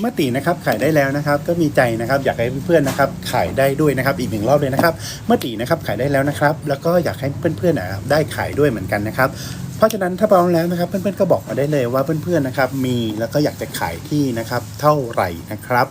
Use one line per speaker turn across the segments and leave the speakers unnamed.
เมื่อตีนะครับขายได้แล้วนะครับ ก็มีใจนะครับอยากให้เพื่อนๆนะครับขายได้ด้วยนะครับอีกหนึ่งรอบเลยนะครับ เมื่อตีนะครับขายได้แล้วนะครับ แล้วก็อยากให้เพื่อนๆนะครับได้ขายด้วยเหมือนกันนะครับเพราะฉะนั้นถ้าพร้อมแล้วนะครับเพื่อนๆก็บอกมาได้เลยว่าเพื่อนๆนะครับมีแล้วก็อยากจะขายที่นะครับเท่าไหร่นะครับ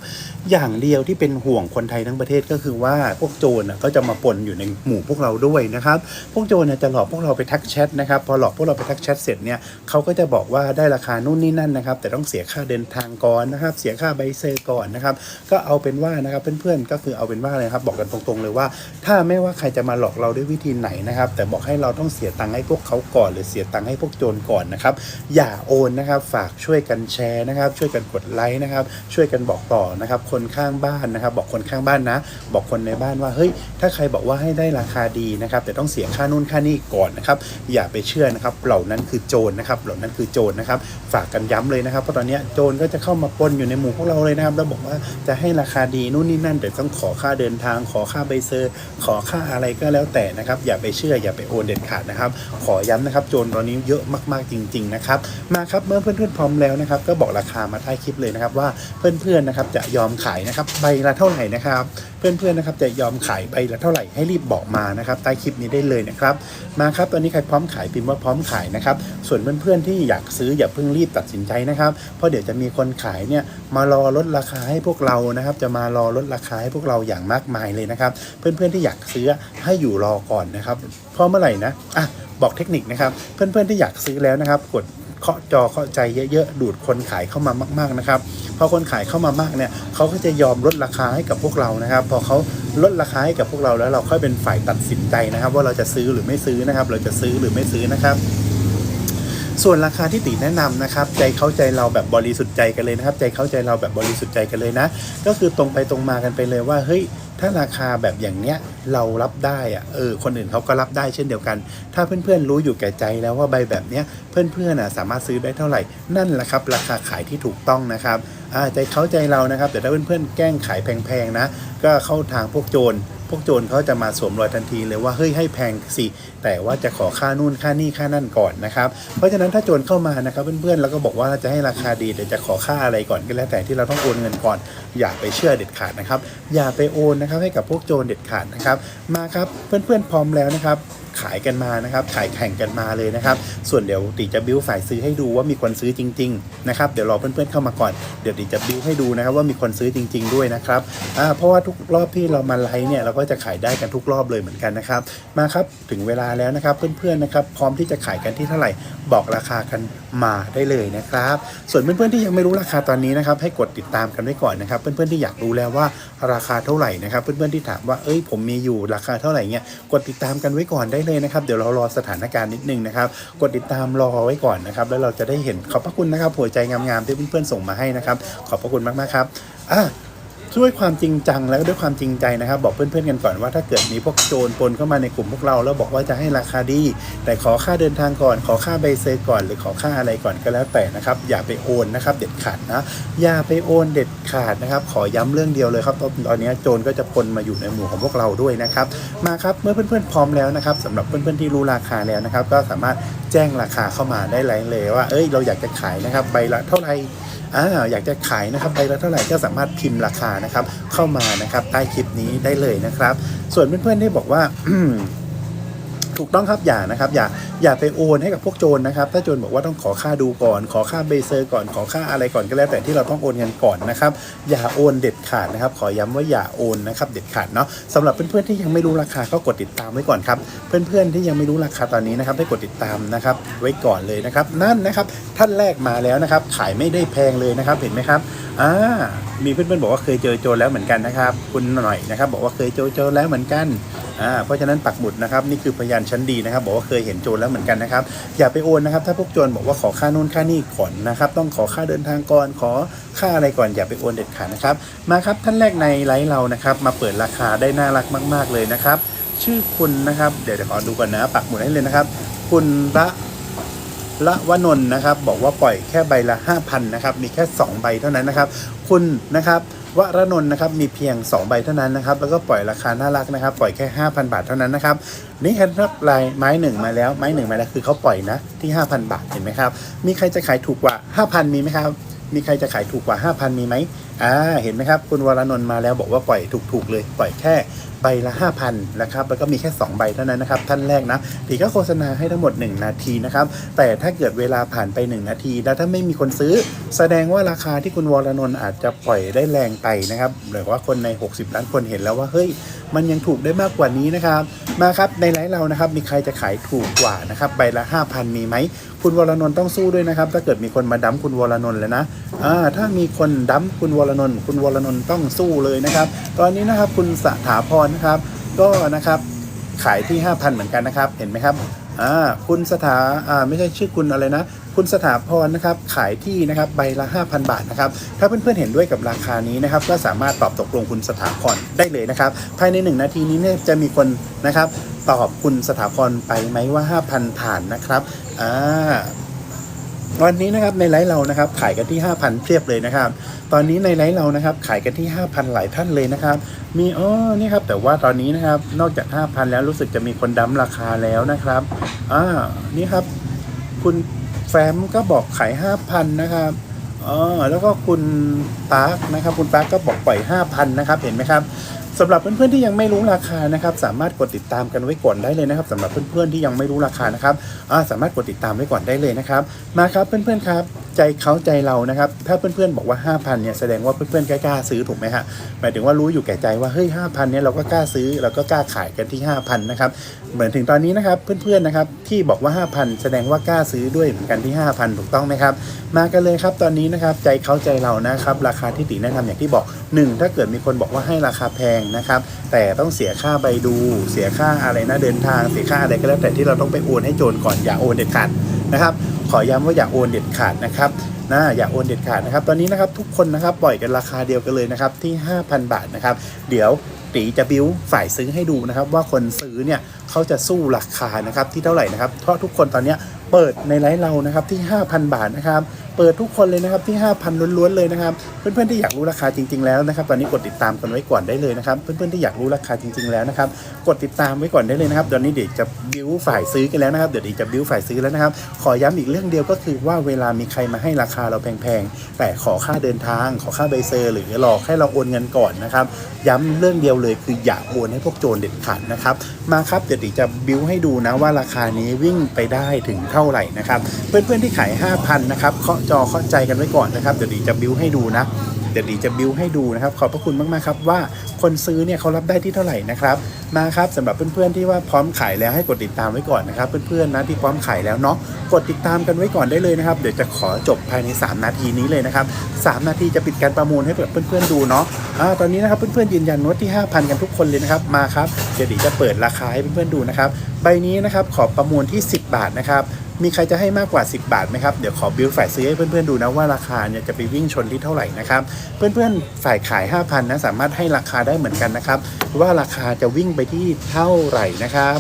อย่างเดียวที่เป็นห่วงคนไทยทั้งประเทศก็คือว่าพวกโจรก็จะมาปนอยู่ในหมู่พวกเราด้วยนะครับ พวกโจรจะหลอกพวกเราไปทักแชทนะครับ พอหลอกพวกเราไปทักแชทเสร็จเนี่ยเขาก็จะบอกว่าได้ราคานู่นนี่นั่นนะครับ แต่ต้องเสียค่าเดินทางก่อนนะครับ เสียค่าใบเซอร์ก่อนนะครับ ก็เอาเป็นว่านะครับเพื่อนๆก็คือเอาเป็นว่าเลยครับ บอกกันตรงๆเลยว่า ถ้าไม่ว่าใครจะมาหลอกเราด้วยวิธีไหนนะครับ แต่บอกให้เราต้องเสียตังค์ให้พวกเขาก่อน หรือเสียตังค์ให้พวกโจรก่อนนะครับ อย่าโอนนะครับ ฝากช่วยกันแชร์นะครับ ช่วยกันกดไลค์นะครับ ช่วยกันบอกต่อนะครับคนข้างบ้านนะครับ บอกคนข้างบ้านนะ บอกคนในบ้านว่าเฮ้ยถ้าใครบอกว่าให้ได้ราคาดีนะครับแต่ต้องเสียค่านู่นค่านี่ก่อนนะครับอย่าไปเชื่อนะครับ เหล่านั้นคือโจรนะครับ เหล่านั้นคือโจรนะครับ ฝากกันย้ำเลยนะครับเพราะตอนนี้โจรก็จะเข้ามาปนอยู่ในหมู่พวกเราเลยนะครับแล้วบอกว่าจะให้ราคาดีนู่นนี่นั่น แต่ต้องขอค่าเดินทาง ขอค่าใบเซอร์ ขอค่าอะไรก็แล้วแต่นะครับ อย่าไปเชื่ออย่าไปโอนเด็ดขาดนะครับ ขอย้ำนะครับ โจรตอนนี้เยอะมากๆจริง ๆนะครับ มาครับเมื่อเพื่อนๆพร้อมแล้วนะครับ ก็บอกราคามาใต้คลิปเลยนะครับว่าเพื่อนๆนะครับจะยอมขายนะครับใบละเท่าไหร่นะครับ เพื่อนๆนะครับจะยอมขายใบละเท่าไหร่ให้รีบบอกมานะครับใต้คลิปนี้ได้เลยนะครับมาครับตอนนี้ใครพร้อมขายพิมพ์ว่าพร้อมขายนะครับส่วนเพื่อนๆที่อยากซื้ออย่าเพิ่งรีบตัดสินใจนะครับเพราะเดี๋ยวจะมีคนขายเนี่ยมารอลดราคาให้พวกเรานะครับ จะมารอลดราคาให้พวกเราอย่างมากมายเลยนะครับ เพื่อนๆที่อยากซื้อให้อยู่รอก่อนนะครับเพราะเมื่อไหร่นะอะบอกเทคนิคนะครับ เพื่อนๆที่อยากซื้อแล้วนะครับกด เคาะจอเคาะใจเยอะๆดูดคนขายเข้ามามาก ๆนะครับพอคนขายเข้ามามากเนี่ยเขาก็จะยอมลดราคาให้กับพวกเรานะครับพอเขาลดราคาให้กับพวกเราแล้วเราค่อยเป็นฝ่ายตัดสินใจนะครับ ว่าเราจะซื้อหรือไม่ซื้อนะครับ เราจะซื้อหรือไม่ซื้อนะครับ ส่วนราคาที่ตีแนะนำนะครับ ใจเข้าใจเราแบบบริสุทธิ์ใจกันเลยนะครับ ใจเข้าใจเราแบบบริสุทธิ์ใจกันเลยนะ ก็คือตรงไปตรงมากันไปเลยว่าเฮ้ยถ้าราคาแบบอย่างเนี้ยเรารับได้อะเออคนอื่นเขาก็รับได้เช่นเดียวกัน ถ้าเพื่อนๆรู้อยู่แก่ใจแล้วว่าใบแบบเนี้ยเพื่อนๆอะสามารถซื้อได้เท่าไหร่ นั่นแหละครับ ราคาขายที่ถูกต้องนะครับอ่าใจเข้าใจเรานะครับแต่ถ้าเพื่อนๆแกล้งขายแพงๆนะ ก็เข้าทางพวกโจร พวกโจรเขาจะมาสวมรอยทันทีเลยว่าเฮ้ยให้แพงสิแต่ว่าจะขอค่านู่นค่านี่ค่านั่นก่อนนะครับเพราะฉะนั้นถ้าโจรเข้ามานะครับเพื่อนๆแล้วก็บอกว่าจะให้ราคาดีแต่จะขอค่าอะไรก่อนก็แล้วแต่ที่เราต้องโอนเงินก่อน อย่าไปเชื่อเด็ดขาดนะครับ อย่าไปโอนนะครับให้กับพวกโจรเด็ดขาดนะครับ มาครับเพื่อนๆพร้อมแล้วนะครับขายกันมานะครับ ขายแข่งกันมาเลยนะครับ ส่วนเดี๋ยวติจะบิ้วฝ่ายซื้อให้ดูว่ามีคนซื้อจริง ๆ นะครับ เดี๋ยวรอเพื่อนๆเข้ามาก่อน เดี๋ยวติจะบิ้วให้ดูนะครับว่ามีคนซื้อจริง ๆ ด้วยนะครับอ่าเพราะว่าทุกรอบที่เรามาไลฟ์เนี่ยเราก็จะขายได้กันทุกรอบเลยเหมือนกันนะครับ มาครับถึงเวลาแล้วนะครับ เพื่อนๆนะครับ พร้อมที่จะขายกันที่เท่าไหร่ บอกราคากันมาได้เลยนะครับ ส่วนเพื่อนๆที่ยังไม่รู้ราคาตอนนี้นะครับ ให้กดติดตามกันไว้ก่อนนะครับ เพื่อนๆที่อยากรู้แล้วว่าราคาเท่าไหร่นะครับ เพื่อนๆที่ถามว่าเอ้ยผมมีอยู่ราคาเท่าไหร่เนี่ยกดติดตามกันไว้ก่อนได้เลยนะครับเดี๋ยวเรารอสถานการณ์นิดนึงนะครับ กดติดตามรอไว้ก่อนนะครับ แล้วเราจะได้เห็นขอบพระคุณนะครับหัวใจงามๆที่เพื่อนๆส่งมาให้นะครับ ขอบพระคุณมากๆครับอะ ด้วยความจริงจังแล้วก็ด้วยความจริงใจนะครับ บอกเพื่อนๆกันก่อนว่าถ้าเกิดมีพวกโจรปนเข้ามาในกลุ่มพวกเรา แล้วบอกว่าจะให้ราคาดี แต่ขอค่าเดินทางก่อน ขอค่าใบเซอร์ก่อนหรือขอค่าอะไรก่อนก็แล้วแต่นะครับ อย่าไปโอนนะครับ เด็ดขาดนะอย่าไปโอนเด็ดขาดนะครับ ขอย้ำเรื่องเดียวเลยครับตอนนี้โจรก็จะปนมาอยู่ในหมู่ของพวกเราด้วยนะครับมาครับเมื่อเพื่อนๆพร้อมแล้วนะครับสำหรับเพื่อนๆที่รู้ราคาแล้วนะครับ ก็สามารถแจ้งราคาเข้ามาได้เลยว่า เอ้ยเราอยากจะขายนะครับใบละเท่าไหร่ อ่าอยากจะขายนะครับใบละเท่าไหร่ก็สามารถพิมพ์ราคานะครับ เข้ามานะครับใต้คลิปนี้ได้เลยนะครับ ส่วนเพื่อนๆที่บอกว่า ถูกต้องครับอย่านะครับอย่าอย่าไปโอนให้กับพวกโจรนะครับ ถ้าโจรบอกว่าต้องขอค่าดูก่อน ขอค่าเบเซอร์ก่อนขอค่าอะไรก่อนก็แล้วแต่ที่เราต้องโอนเงินก่อนนะครับอย่าโอนเด็ดขาดนะครับ ขอย้ำว่าอย่าโอนนะครับเด็ดขาดเนาะสำหรับเพื่อนๆที่ยังไม่รู้ราคาก็กดติดตามไว้ก่อนครับเพื่อนๆที่ยังไม่รู้ราคาตอนนี้นะครับให้กดติดตามนะครับไว้ก่อนเลยนะครับนั่นนะครับท่านแรกมาแล้วนะครับ ขายไม่ได้แพงเลยนะครับเห็นไหมครับอ่ามีเพื่อนๆบอกว่าเคยเจอโจรแล้วเหมือนกันนะครับ คุณหน่อยนะครับ บอกว่าเคยเจอโจรแล้วเหมือนกัน อ่าเพราะฉะนั้นปักหมุดนะครับนี่คือพยานชั้นดีนะครับ บอกว่าเคยเห็นโจรแล้วเหมือนกันนะครับ อย่าไปโอนนะครับ ถ้าพวกโจรบอกว่าขอค่านู่นค่านี่ก่อนนะครับ ต้องขอค่าเดินทางก่อนขอค่าอะไรก่อนอย่าไปโอนเด็ดขาดนะครับ มาครับท่านแรกในไลฟ์เรานะครับ มาเปิดราคาได้น่ารักมาก ๆ เลยนะครับ ชื่อคุณนะครับเดี๋ยวเดี๋ยวขอดูก่อนนะปักหมุดให้เลยนะครับ คุณละละวนนท์นะครับ บอกว่าปล่อยแค่ใบละ 5,000นะครับมีแค่ 2 ใบเท่านั้นนะครับ คุณนะครับ วรนนท์นะครับมีเพียง 2 ใบเท่านั้นนะครับแล้วก็ปล่อยราคาน่ารักนะครับปล่อยแค่ 5,000 บาทเท่านั้นนะครับนี่ครับลายไม้หนึ่งมาแล้วไม้หนึ่งมาแล้วคือเขาปล่อยนะที่ 5,000 บาทเห็นไหมครับมีใครจะขายถูกกว่า 5,000 มีไหมครับมีใครจะขายถูกกว่า 5,000 มีไหม อ่าเห็นไหมครับ คุณวรนนท์มาแล้วบอกว่าปล่อยถูกๆเลยปล่อยแค่ใบละ5,000นะครับแล้วก็มีแค่ 2 ใบเท่านั้นนะครับ ท่านแรกนะถีก็โฆษณาให้ทั้งหมด 1 นาทีนะครับ แต่ถ้าเกิดเวลาผ่านไป 1 นาที แล้วถ้าไม่มีคนซื้อ แสดงว่าราคาที่คุณวรนนท์อาจจะปล่อยได้แรงไปนะครับหรือว่าคนใน 60 ล้านคนเห็นแล้วว่าเฮ้ย มันยังถูกได้มากกว่านี้นะครับ มาครับในไลฟ์เรานะครับ มีใครจะขายถูกกว่านะครับใบละ 5,000 มีไหม คุณวรนนท์ต้องสู้ด้วยนะครับ ถ้าเกิดมีคนมาดั้มคุณวรนนท์แล้วนะอ่าถ้ามีคนดั้มคุณวรนนท์คุณวรนนท์ต้องสู้เลยนะครับ ตอนนี้นะครับคุณสถาพรนะครับ ก็นะครับขายที่ 5,000 เหมือนกันนะครับ เห็นไหมครับอ่าคุณสถาอ่าไม่ใช่ชื่อคุณอะไรนะ คุณสถาพรนะครับขายที่นะครับใบละ 5,000 บาทนะครับถ้าเพื่อนๆเห็นด้วยกับราคานี้นะครับก็สามารถตอบตกลงคุณสถาพรได้เลยนะครับภายใน 1 นาทีนี้เนี่ยจะมีคนนะครับตอบคุณสถาพรไปไหมว่า 5,000 ผ่านนะครับอ่าวันนี้นะครับในไลฟ์เรานะครับขายกันที่ 5,000เพียบเลยนะครับ ตอนนี้ในไลฟ์เรานะครับขายกันที่ 5,000 หลายท่านเลยนะครับ มีอ๋อนี่ครับแต่ว่าตอนนี้นะครับนอกจาก 5,000 แล้วรู้สึกจะมีคนดั้มราคาแล้วนะครับอ่านี่ครับ คุณ แฟ้มก็บอกขายห้าพันนะครับอ๋อแล้วก็คุณปาร์คนะครับ คุณปาร์คก็บอกปล่อยห้าพันนะครับ เห็นไหมครับ สำหรับเพื่อนๆที่ยังไม่รู้ราคานะครับ สามารถกดติดตามกันไว้ก่อนได้เลยนะครับสำหรับเพื่อนๆที่ยังไม่รู้ราคานะครับสามารถกดติดตามไว้ก่อนได้เลยนะครับ มาครับเพื่อนๆครับ ใจเขาใจเรานะครับ ถ้าเพื่อนๆบอกว่า 5,000เนี่ยแสดงว่าเพื่อนๆกล้าซื้อถูกไหมฮะหมายถึงว่ารู้อยู่แก่ใจว่าเฮ้ย5,000เนี่ยเราก็กล้าซื้อเราก็กล้าขายกันที่ 5,000นะครับเหมือนถึงตอนนี้นะครับเพื่อนๆนะครับที่บอกว่า 5,000 แสดงว่ากล้าซื้อด้วยเหมือนกันที่ 5,000 ถูกต้องไหมครับมากันเลยครับตอนนี้นะครับใจเขาใจเรานะครับราคาที่ติแนะนำอย่างที่บอก 1 ถ้าเกิดมีคนบอกว่าให้ราคาแพงนะครับ แต่ต้องเสียค่าใบดู เสียค่าอะไรนะเดินทาง เสียค่าอะไรก็แล้วแต่ที่เราต้องไปโอนให้โจรก่อนอย่าโอนเด็ดขาดนะครับ ขอย้ำว่าอย่าโอนเด็ดขาดนะครับนะอย่าโอนเด็ดขาดนะครับ ตอนนี้นะครับทุกคนนะครับปล่อยกันราคาเดียวกันเลยนะครับที่ 5,000 บาทนะครับ เดี๋ยวตีจะบิ้วฝ่ายซื้อให้ดูนะครับ ว่าคนซื้อเนี่ยเขาจะสู้ราคานะครับที่เท่าไหร่นะครับเพราะทุกคนตอนนี้เปิดในไลฟ์เรานะครับที่ 5,000 บาทนะครับ ปิดทุกคนเลยนะครับที่ 5,000ล้วนๆเลยนะครับเพื่อนๆที่อยากรู้ราคาจริง ๆแล้วนะครับตอนนี้กดติดตามกันไว้ก่อนได้เลยนะครับเพื่อนๆที่อยากรู้ราคาจริง ๆแล้วนะครับกดติดตามไว้ก่อนได้เลยนะครับตอนนี้เดี๋ยวจะบิ้วฝ่ายซื้อกันแล้วนะครับเดี๋ยวจะบิ้วฝ่ายซื้อแล้วนะครับ ขอย้ำอีกเรื่องเดียวก็คือว่าเวลามีใครมาให้ราคาเราแพงๆแต่ขอค่าเดินทาง ขอค่าใบเซอร์ หรือหลอกให้เราโอนเงินก่อนนะครับย้ำเรื่องเดียวเลยคืออย่าโอนให้พวกโจรเด็ดขาดนะครับมาครับเดี๋ยวจะบิ้วให้ดูนะว่าราคานี้วิ่งไปได้ถึงเท่าไหร่นะครับเพื่อนๆที่ขาย 5,000นะครับเคาะจอเคาใจกันไว้ก่อนนะครับ เดี๋ยวดิจะบิวให้ดูนะ เดี๋ยวดีจะบิวให้ดูนะครับ ขอบพระคุณมากๆครับว่าคนซื้อเนี่ยเขารับได้ที่เท่าไหร่นะครับ มาครับสำหรับเพื่อนๆที่ว่าพร้อมขายแล้วให้กดติดตามไว้ก่อนนะครับ เพื่อนๆนะที่พร้อมขายแล้วเนาะ กดติดตามกันไว้ก่อนได้เลยนะครับ เดี๋ยวจะขอจบภายใน 3 นาทีนี้เลยนะครับ 3 นาทีจะปิดการประมูลให้เพื่อนๆดูเนาะอ่าตอนนี้นะครับเพื่อนๆยืนยันว่าที่ 5,000 กันทุกคนเลยนะครับ มาครับ เดี๋ยวดีจะเปิดราคาให้เพื่อนๆดูนะครับ ใบนี้นะครับขอประมูลที่ 10 บาทนะครับ มีใครจะให้มากกว่า 10 บาทไหมครับ เดี๋ยวขอบิลฝ่ายซื้อให้เพื่อนๆดูนะว่าราคาเนี่ยจะไปวิ่งชนที่เท่าไหร่นะครับ เพื่อนๆฝ่ายขาย 5,000นะสามารถให้ราคาได้เหมือนกันนะครับ ว่าราคาจะวิ่งไปที่เท่าไหร่นะครับ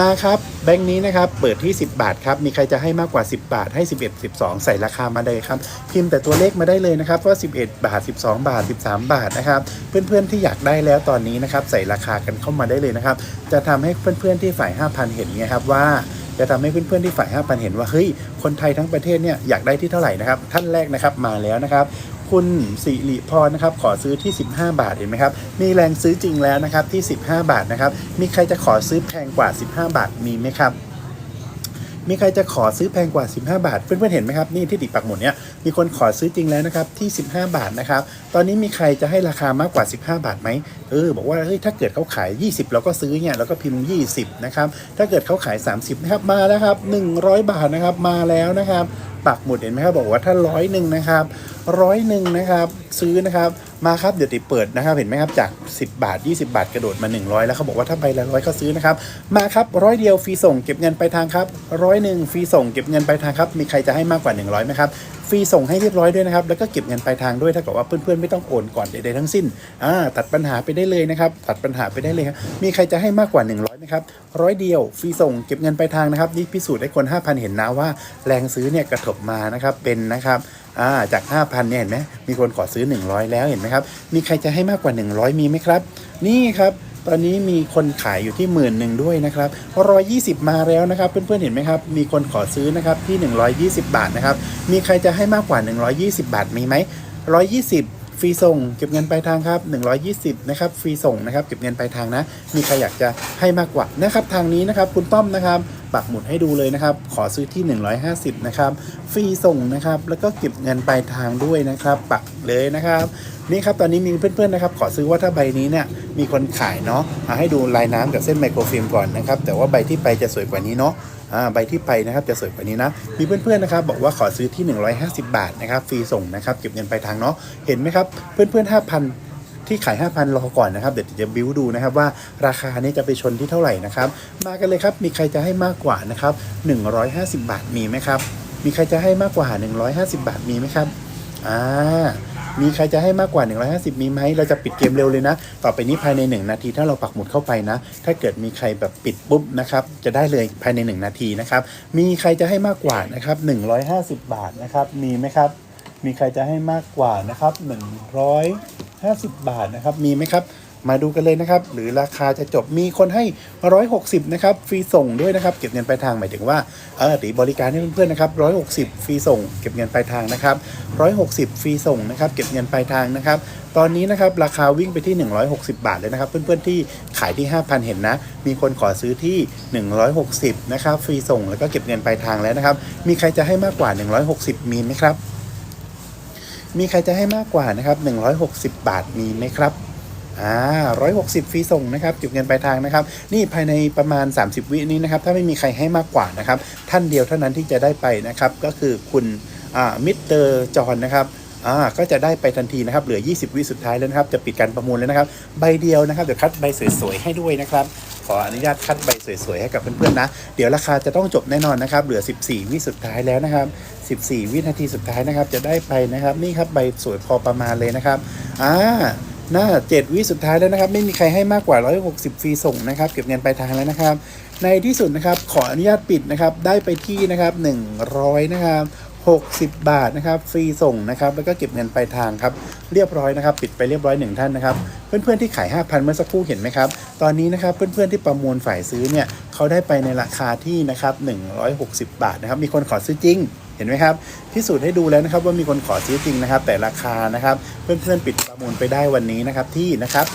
มาครับแบงค์นี้นะครับเปิดที่ 10 บาทครับมีใครจะให้มากกว่า 10 บาทให้ 11 12 ใส่ราคามาเลยครับพิมพ์แต่ตัวเลขมาได้เลยนะครับว่า 11 บาท 12 บาท 13 บาทนะครับเพื่อนๆที่อยากได้แล้วตอนนี้นะครับใส่ราคากันเข้ามาได้เลยนะครับจะทำให้เพื่อนๆที่ฝ่าย 5,000 เห็นไงครับว่า จะทำให้เพื่อนๆที่ฝ่าย 5,000 เห็นว่าเฮ้ยคนไทยทั้งประเทศเนี่ยอยากได้ที่เท่าไหร่นะครับท่านแรกนะครับมาแล้วนะครับคุณสิริพรนะครับขอซื้อที่ 15 บาทเห็นไหมครับมีแรงซื้อจริงแล้วนะครับที่ 15 บาทนะครับมีใครจะขอซื้อแพงกว่า 15 บาทมีไหมครับ มีใครจะขอซื้อแพงกว่า 15 บาท เพื่อนๆเห็นไหมครับนี่ที่ติดปักหมุดเนี่ยมีคนขอซื้อจริงแล้วนะครับที่ 15 บาทนะครับตอนนี้มีใครจะให้ราคามากกว่า 15 บาทไหมเออบอกว่าเฮ้ยถ้าเกิดเขาขาย 20 เราก็ซื้อเนี่ยเราก็พิมพ์ 20 นะครับถ้าเกิดเขาขาย 30 นะครับมาแล้วครับ 100 บาทนะครับมาแล้วนะครับปักหมุดเห็นไหมครับบอกว่าถ้าร้อยหนึ่งนะครับร้อยหนึ่งนะครับซื้อนะครับมาครับเดี๋ยวติเปิดนะครับเห็นไหมครับจาก 10 บาท 20 บาทกระโดดมา 100 แล้วเขาบอกว่าถ้าใบละร้อยเขาซื้อนะครับมาครับร้อยเดียวฟรีส่งเก็บเงินไปลายทางครับร้อยหนึ่งฟรีส่งเก็บเงินไปลายทางครับมีใครจะให้มากกว่า 100ไหมครับ ฟรีส่งให้เรียบร้อยด้วยนะครับ แล้วก็เก็บเงินปลายทางด้วย ถ้าเกิดว่าเพื่อนๆไม่ต้องโอนก่อนใดๆทั้งสิ้นอ่าตัดปัญหาไปได้เลยนะครับตัดปัญหาไปได้เลยครับมีใครจะให้มากกว่า 100ไหมครับร้อยเดียวฟรีส่งเก็บเงินปลายทางนะครับนี่พิสูจน์ให้คน 5,000 เห็นนะว่า แรงซื้อเนี่ยกระทบมานะครับเป็นนะครับอ่าจาก 5,000เนี่ยเห็นไหมมีคนขอซื้อ 100 แล้วเห็นไหมครับมีใครจะให้มากกว่า 100 มีไหมครับ นี่ครับ ตอนนี้มีคนขายอยู่ที่หมื่นหนึ่งด้วยนะครับร้อยยี่สิบมาแล้วนะครับ เพื่อนๆเห็นไหมครับ มีคนขอซื้อนะครับที่หนึ่งร้อยยี่สิบบาทนะครับ มีใครจะให้มากกว่าหนึ่งร้อยยี่สิบบาทมีไหมร้อยยี่สิบ ฟรีส่งเก็บเงินปลายทางครับ120นะครับฟรีส่งนะครับเก็บเงินปลายทางนะ มีใครอยากจะให้มากกว่านะครับทางนี้นะครับคุณป้อมนะครับปักหมุดให้ดูเลยนะครับ ขอซื้อที่ 150 นะครับ ฟรีส่งนะครับ แล้วก็เก็บเงินปลายทางด้วยนะครับ ปักเลยนะครับ นี่ครับ ตอนนี้มีเพื่อนๆนะครับ ขอซื้อว่าถ้าใบนี้เนี่ย มีคนขายเนาะอ่าให้ดูลายน้ำกับเส้นไมโครฟิล์มก่อนนะครับ แต่ว่าใบที่ไปจะสวยกว่านี้เนาะ ใบที่ไปนะครับจะสวยกว่านี้นะ มีเพื่อนๆนะครับบอกว่าขอซื้อที่ 150 บาทนะครับฟรีส่งนะครับเก็บเงินปลายทางเนาะเห็นไหมครับเพื่อนๆ5,000ที่ขาย 5,000 รอก่อนนะครับ เดี๋ยวจะบิวดูนะครับว่าราคานี้จะไปชนที่เท่าไหร่นะครับ มากันเลยครับ มีใครจะให้มากกว่านะครับ 150 บาทมีไหมครับ มีใครจะให้มากกว่า 150 บาทมีไหมครับ อ่า มีใครจะให้มากกว่า 150 มีไหมเราจะปิดเกมเร็วเลยนะ ต่อไปนี้ภายใน 1 นาทีถ้าเราปักหมุดเข้าไปนะ ถ้าเกิดมีใครแบบปิดปุ๊บนะครับ จะได้เลยภายใน 1 นาทีนะครับ มีใครจะให้มากกว่านะครับ150 บาทนะครับ มีไหมครับ มีใครจะให้มากกว่านะครับ150 บาทนะครับ มีไหมครับ มาดูกันเลยนะครับ หรือราคาจะจบมีคนให้ 160 นะครับ ฟรีส่งด้วยนะครับ เก็บเงินปลายทางหมายถึงว่า เออตีบริการให้เพื่อนๆนะครับ 160 ฟรีส่ง เก็บเงินปลายทางนะครับ 160 ฟรีส่งนะครับ เก็บเงินปลายทางนะครับ ตอนนี้นะครับราคาวิ่งไปที่ 160 บาทเลยนะครับ เพื่อนๆที่ขายที่ 5,000 เห็นนะ มีคนขอซื้อที่ 160 นะครับ ฟรีส่งแล้วก็เก็บเงินปลายทางแล้วนะครับ มีใครจะให้มากกว่า 160 มีไหมครับ มีใครจะให้มากกว่านะครับ 160 บาทมีไหมครับ อ่า160ฟรีส่งนะครับเก็บเงินปลายทางนะครับ นี่ภายในประมาณ 30 วินี้นะครับ ถ้าไม่มีใครให้มากกว่านะครับ ท่านเดียวเท่านั้นที่จะได้ไปนะครับ ก็คือคุณอ่ามิสเตอร์จอนนะครับอ่าก็จะได้ไปทันทีนะครับ เหลือ 20 วิสุดท้ายแล้วนะครับ จะปิดการประมูลแล้วนะครับ ใบเดียวนะครับ เดี๋ยวคัดใบสวยๆให้ด้วยนะครับ ขออนุญาตคัดใบสวยๆให้กับเพื่อนๆนะ เดี๋ยวราคาจะต้องจบแน่นอนนะครับ เหลือ 14 วิสุดท้ายแล้วนะครับ 14 วินาทีสุดท้ายนะครับ จะได้ไปนะครับ นี่ครับใบสวยพอประมาณเลยนะครับ อ่า หน้า 7 วิสุดท้ายแล้วนะครับ ไม่มีใครให้มากกว่า 160 ฟรีส่งนะครับ เก็บเงินปลายทางแล้วนะครับ ในที่สุดนะครับ ขออนุญาตปิดนะครับ ได้ไปที่นะครับ 100 นะครับ60 บาทนะครับฟรีส่งนะครับแล้วก็เก็บเงินปลายทางครับเรียบร้อยนะครับ ปิดไปเรียบร้อยหนึ่งท่านนะครับ เพื่อนๆที่ขาย 5,000 เมื่อสักครู่เห็นไหมครับ ตอนนี้นะครับเพื่อนๆที่ประมูลฝ่ายซื้อเนี่ยเขาได้ไปในราคาที่นะครับ160 บาทนะครับมีคนขอซื้อจริง เห็นไหมครับพิสูจน์ให้ดูแล้วนะครับว่ามีคนขอซื้อจริงนะครับ แต่ราคานะครับ เพื่อนๆปิดประมูลไปได้วันนี้นะครับที่นะครับ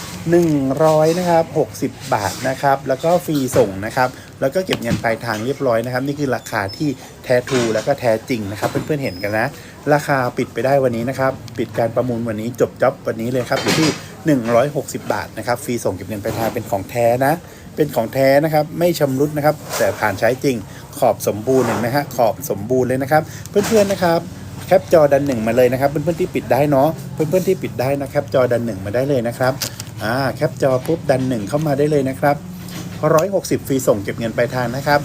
100นะครับ60 บาทนะครับ แล้วก็ฟรีส่งนะครับ แล้วก็เก็บเงินปลายทางเรียบร้อยนะครับ นี่คือราคาที่แท้ทูแล้วก็แท้จริงนะครับ เพื่อนๆเห็นกันนะ ราคาปิดไปได้วันนี้นะครับ ปิดการประมูลวันนี้จบจ็อบวันนี้เลยครับอยู่ที่ 160 บาทนะครับฟรีส่งเก็บเงินปลายทางเป็นของแท้นะ เป็นของแท้นะครับ ไม่ชำรุดนะครับ แต่ผ่านใช้จริง อบสมบูรณ์เห็นไหมฮะขอบสมบูรณ์เลยนะครับ เพื่อนๆนะครับแคปจอดันหนึ่งมาเลยนะครับ เพื่อนๆที่ปิดได้เนาะเพื่อนๆที่ปิดได้นะแคปจอดันหนึ่งมาได้เลยนะครับอ่าแคปจอปุ๊บดันหนึ่งเข้ามาได้เลยนะครับร้อยหกสิบฟรีส่งเก็บเงินปลายทางนะครับ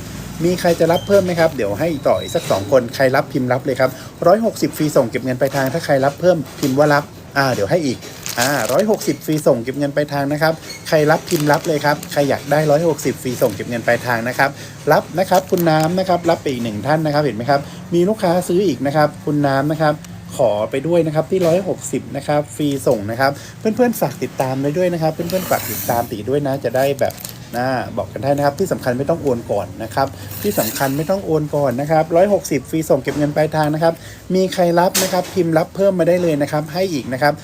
มีใครจะรับเพิ่มไหมครับ เดี๋ยวให้ต่ออีกสักสองคนใครรับพิมพ์รับเลยครับร้อยหกสิบฟรีส่งเก็บเงินปลายทางถ้าใครรับเพิ่มพิมพ์ว่ารับอ่าเดี๋ยวให้อีก อ่าร้อยหกสิบฟรีส่งเก็บเงินปลายทางนะครับ ใครรับพิมพ์รับเลยครับ ใครอยากได้ร้อยหกสิบฟรีส่งเก็บเงินปลายทางนะครับ รับนะครับคุณน้ำนะครับ รับไปอีกหนึ่งท่านนะครับ เห็นไหมครับ มีลูกค้าซื้ออีกนะครับ คุณน้ำนะครับขอไปด้วยนะครับที่ 160 นะครับ ฟรีส่งนะครับ เพื่อนๆ ฝากติดตามไว้ด้วยนะครับ เพื่อนๆ ฝากติดตามตีด้วยนะ จะได้แบบ นะบอกกันได้นะครับที่สำคัญไม่ต้องโอนก่อนนะครับ ที่สำคัญไม่ต้องโอนก่อนนะครับ160ฟรีส่งเก็บเงินปลายทางนะครับ มีใครรับนะครับพิมพ์รับเพิ่มมาได้เลยนะครับ ให้อีกนะครับ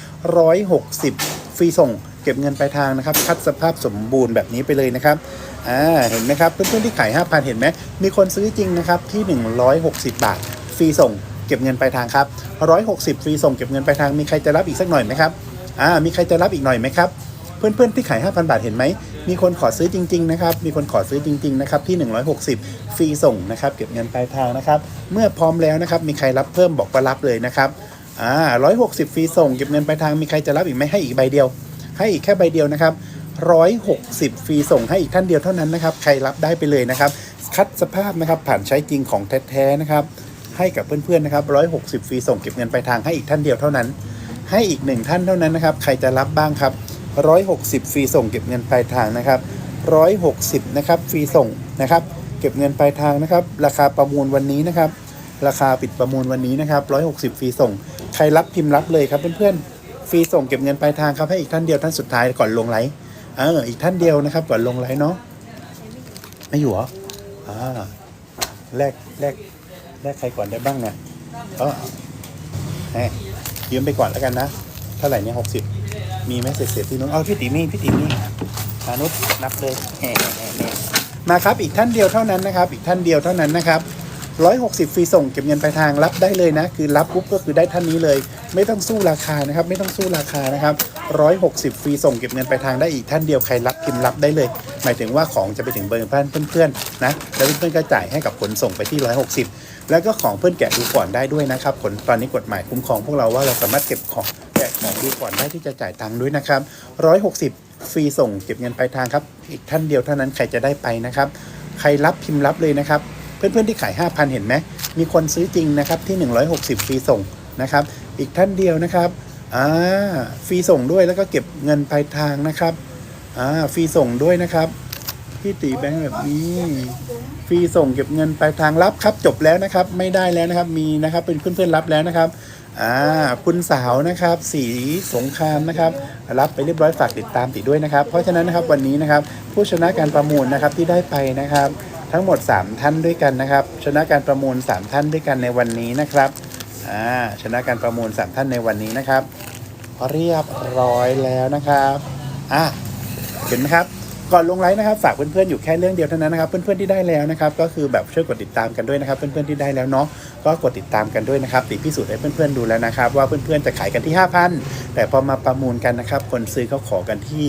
160ฟรีส่งเก็บเงินปลายทางนะครับ คัดสภาพสมบูรณ์แบบนี้ไปเลยนะครับอ่าเห็นไหมครับเพื่อนๆที่ขาย 5,000 เห็นไหมมีคนซื้อจริงนะครับที่ 160 บาทฟรีส่งเก็บเงินปลายทางครับ160 ฟรีส่งเก็บเงินปลายทางมีใครจะรับอีกสักหน่อยไหมครับอ่ามีใครจะรับอีกหน่อยไหมครับเพื่อนๆที่ขาย 5,000 บาทเห็นไหม มีคนขอซื้อจริง ๆ นะครับ มีคนขอซื้อจริง ๆ นะครับ ที่ 160 ฟรีส่งนะครับ เก็บเงินปลายทางนะครับ เมื่อพร้อมแล้วนะครับ มีใครรับเพิ่มบอกว่ารับเลยนะครับ อ่า160ฟรีส่ง เก็บเงินปลายทาง มีใครจะรับอีกไหมให้อีกใบเดียว ให้อีกแค่ใบเดียวนะครับ160ฟรีส่งให้อีกท่านเดียวเท่านั้นนะครับ ใครรับได้ไปเลยนะครับ คัดสภาพนะครับ ผ่านใช้จริงของแท้ๆนะครับ ให้กับเพื่อนๆนะครับ160ฟรีส่งเก็บเงินปลายทางให้อีกท่านเดียวเท่านั้น ให้อีกหนึ่งท่านเท่านั้นนะครับ ใครจะรับบ้างครับ 160 ฟรีส่งเก็บเงินปลายทางนะครับ160นะครับฟรีส่งนะครับ เก็บเงินปลายทางนะครับ ราคาประมูลวันนี้นะครับ ราคาปิดประมูลวันนี้นะครับ160 ฟรีส่ง ใครรับพิมพ์รับเลยครับเพื่อนๆฟรีส่งเก็บเงินปลายทางครับให้อีกท่านเดียวท่านสุดท้ายก่อนลงไลฟ์เอออีกท่านเดียวนะครับ ก่อนลงไลน์เนาะไม่อยู่เหรออ่าแลกแลกแลกใครก่อนได้บ้างเนี่ยเออแหมยืมไปก่อนแล้วกันนะ เท่าไหร่เนี่ยหกสิบ มีไหมเสร็จเสร็จพี่นุ้งเอาพี่ติมีพี่ติมีอานุษนับเลยแหมมาครับอีกท่านเดียวเท่านั้นนะครับ อีกท่านเดียวเท่านั้นนะครับ160ฟรีส่งเก็บเงินปลายทางรับได้เลยนะ คือรับปุ๊บก็คือได้ท่านนี้เลย ไม่ต้องสู้ราคานะครับ ไม่ต้องสู้ราคานะครับ 160 ฟรีส่งเก็บเงินไปทางได้อีกท่านเดียวใครรับพิมพ์รับได้เลย หมายถึงว่าของจะไปถึงเบอร์นเพื่อนๆนะแล้วเพื่อนๆก็จ่ายให้กับขนส่งไปที่ 160 แล้วก็ของเพื่อนแกะดูก่อนได้ด้วยนะครับผลตอนนี้กฎหมายคุ้มครองพวกเราว่าเราสามารถเก็บของแกะของดูก่อนได้ที่จะจ่ายตังค์ด้วยนะครับ160 ฟรีส่งเก็บเงินปลายทางครับอีกท่านเดียวเท่านั้นใครจะได้ไปนะครับใครรับพิมพ์รับเลยนะครับเพื่อนๆที่ขาย 5,000 เห็นไหมมีคนซื้อจริงนะครับที่ 160 ฟรีส่งนะครับ อีกท่านเดียวนะครับ อ่าฟรีส่งด้วยแล้วก็เก็บเงินปลายทางนะครับอ่าฟรีส่งด้วยนะครับพี่ตีแบงค์แบบนี้ฟรีส่งเก็บเงินปลายทางรับครับ จบแล้วนะครับ ไม่ได้แล้วนะครับ มีนะครับเป็นเพื่อนๆรับแล้วนะครับอ่าคุณสาวนะครับ สีสงครามนะครับ รับไปเรียบร้อยฝากติดตามติดด้วยนะครับ เพราะฉะนั้นนะครับวันนี้นะครับ ผู้ชนะการประมูลนะครับที่ได้ไปนะครับ ทั้งหมด 3 ท่านด้วยกันนะครับ ชนะการประมูล 3 ท่านด้วยกันในวันนี้นะครับ อ่าชนะการประมูล 3 ท่านในวันนี้นะครับ เรียบร้อยแล้วนะครับ อะเห็นไหมครับ ก่อนลงไลฟ์นะครับฝากเพื่อนๆอยู่แค่เรื่องเดียวเท่านั้นนะครับเพื่อนๆที่ได้แล้วนะครับก็คือแบบช่วยกดติดตามกันด้วยนะครับเพื่อนๆที่ได้แล้วเนาะก็กดติดตามกันด้วยนะครับติพิสูจน์ให้เพื่อนๆดูแล้วนะครับ ว่าเพื่อนๆจะขายกันที่ 5,000 แต่พอมาประมูลกันนะครับคนซื้อเขาขอกันที่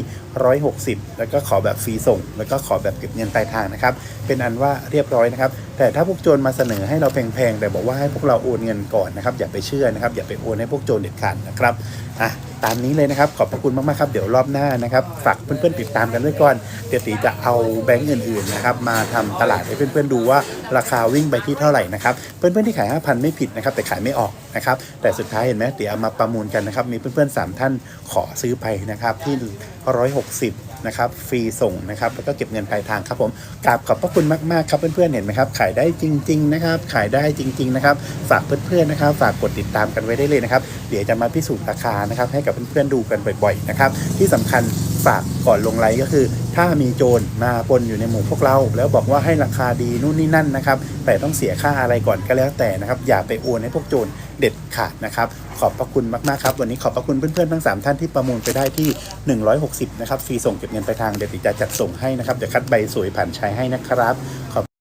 160 แล้วก็ขอแบบฟรีส่ง แล้วก็ขอแบบเก็บเงินปลายทางนะครับเป็นอันว่าเรียบร้อยนะครับแต่ถ้าพวกโจรมาเสนอให้เราแพงๆแต่บอกว่าให้พวกเราโอนเงินก่อนนะครับอย่าไปเชื่อนะครับอย่าไปโอนให้พวกโจรเด็ดขาดนะครับอะ ตามนี้เลยนะครับ ขอบพระคุณมากๆครับ เดี๋ยวรอบหน้านะครับ ฝากเพื่อนๆติดตามกันด้วยก่อน เดี๋ยวตีจะเอาแบงก์อื่นๆนะครับมาทำตลาดให้เพื่อนๆดูว่าราคาวิ่งไปที่เท่าไหร่นะครับ เพื่อนๆที่ขาย 5,000 ไม่ผิดนะครับ แต่ขายไม่ออกนะครับ แต่สุดท้ายเห็นไหมเดี๋ยวเอามาประมูลกันนะครับ มีเพื่อนๆ3ท่านขอซื้อไปนะครับที่ 160 นะครับฟรีส่งนะครับแล้วก็เก็บเงินปลายทางครับผมกราบขอบพระคุณมากๆครับเพื่อนๆเห็นไหมครับขายได้จริง ๆ นะครับ ขายได้จริง ๆ นะครับ ฝากเพื่อนๆนะครับ ฝากกดติดตามกันไว้ได้เลยนะครับ เดี๋ยวจะมาพิสูจน์ราคานะครับ ให้กับเพื่อนๆดูกันบ่อยๆนะครับที่สำคัญ ฝากก่อนลงไลน์ก็คือ ถ้ามีโจรมาปนอยู่ในหมู่พวกเรา แล้วบอกว่าให้ราคาดีนู่นนี่นั่นนะครับ แต่ต้องเสียค่าอะไรก่อนก็แล้วแต่นะครับ อย่าไปโอนให้พวกโจรเด็ดขาดนะครับ ขอบพระคุณมากๆครับ วันนี้ขอบพระคุณเพื่อนๆทั้งสามท่านที่ประมูลไปได้ที่ 160 นะครับฟรีส่งเก็บเงินไปลายทางเดี๋ยวติจะจัดส่งให้นะครับเดี๋ยวคัดใบสวยผ่านใช้ให้นะครับ ขอบ